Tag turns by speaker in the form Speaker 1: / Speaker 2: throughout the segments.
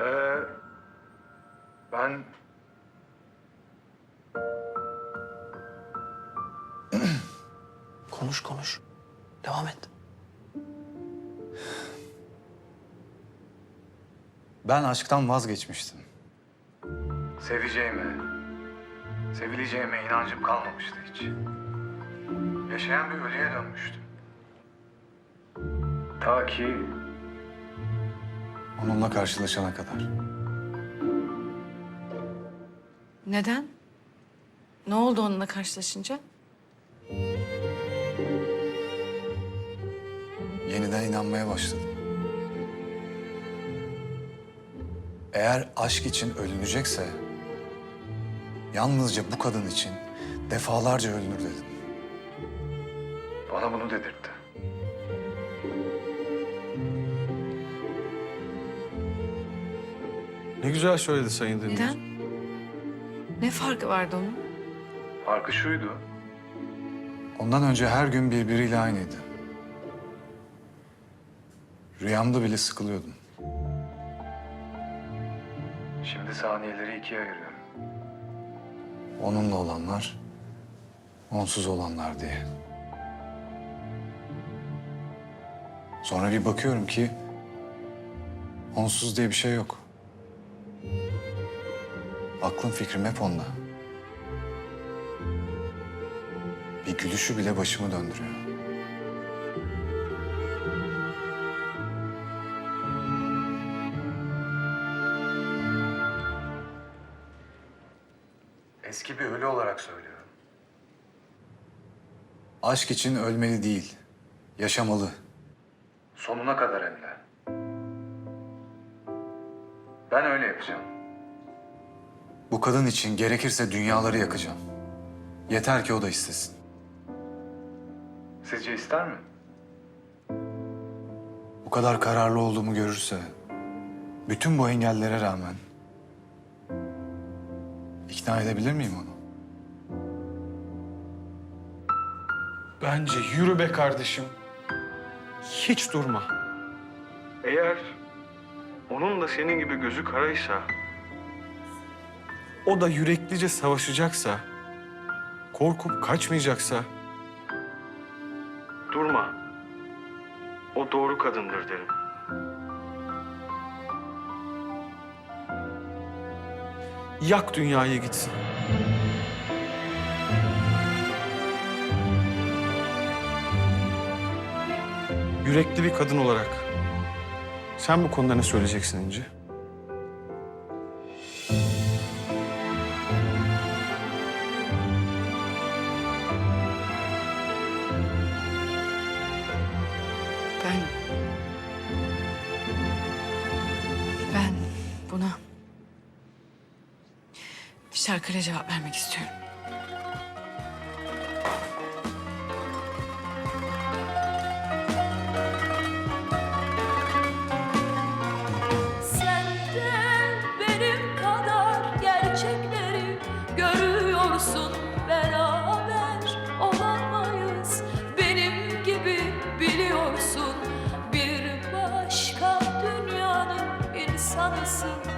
Speaker 1: Ee, ben...
Speaker 2: Konuş konuş. Devam et.
Speaker 1: Ben aşktan vazgeçmiştim. Seveceğime, sevileceğime inancım kalmamıştı hiç. Yaşayan bir ölüye dönmüştüm. Ta ki... Onunla karşılaşana kadar.
Speaker 3: Neden? Ne oldu onunla karşılaşınca?
Speaker 1: Yeniden inanmaya başladım. Eğer aşk için ölünecekse... ...yalnızca bu kadın için defalarca ölünür dedim. Bana bunu dedirtti.
Speaker 4: Ne güzel söyledi Sayın Deniz.
Speaker 3: Neden? Ne farkı vardı onun?
Speaker 1: Farkı şuydu. Ondan önce her gün birbiriyle aynıydı. Rüyamda bile sıkılıyordum. Şimdi saniyeleri ikiye ayırıyorum. Onunla olanlar, onsuz olanlar diye. Sonra bir bakıyorum ki onsuz diye bir şey yok. Aklım fikrim hep onda. Bir gülüşü bile başımı döndürüyor. Eski bir ölü olarak söylüyorum. Aşk için ölmeli değil, yaşamalı. Sonuna kadar hem de. Ben öyle yapacağım. Bu kadın için gerekirse dünyaları yakacağım. Yeter ki o da istesin. Sizce ister mi? Bu kadar kararlı olduğumu görürse, bütün bu engellere rağmen ikna edebilir miyim onu?
Speaker 4: Bence yürü be kardeşim. Hiç durma. Eğer onun da senin gibi gözü karaysa... ...o da yüreklice savaşacaksa... ...korkup kaçmayacaksa... ...durma. O doğru kadındır derim. Yak dünyayı gitsin. Yürekli bir kadın olarak sen bu konuda ne söyleyeceksin İnci?
Speaker 3: Şarkıyla cevap vermek istiyorum.
Speaker 5: Sen de benim kadar gerçekleri görüyorsun. Beraber olamayız. Benim gibi biliyorsun. Bir başka dünyanın insanısın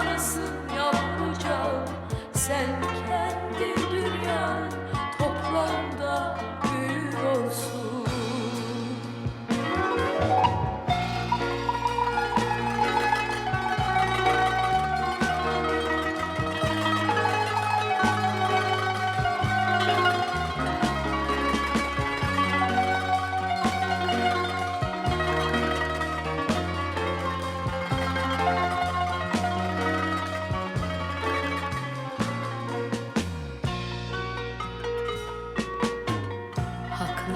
Speaker 5: insanısın yavrucağım sen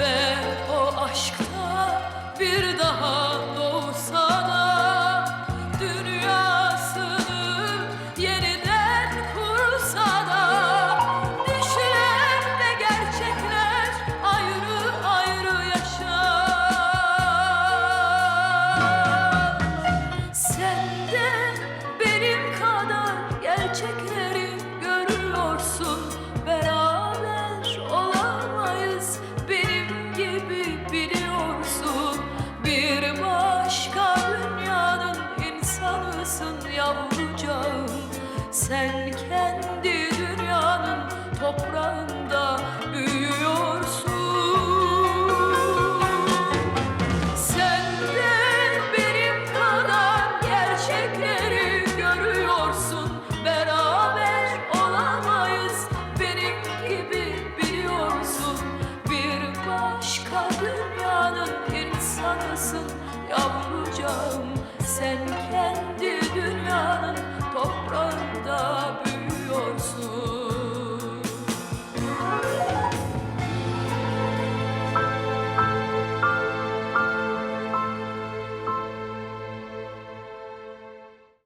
Speaker 5: Ve o aşkta bir daha doğsa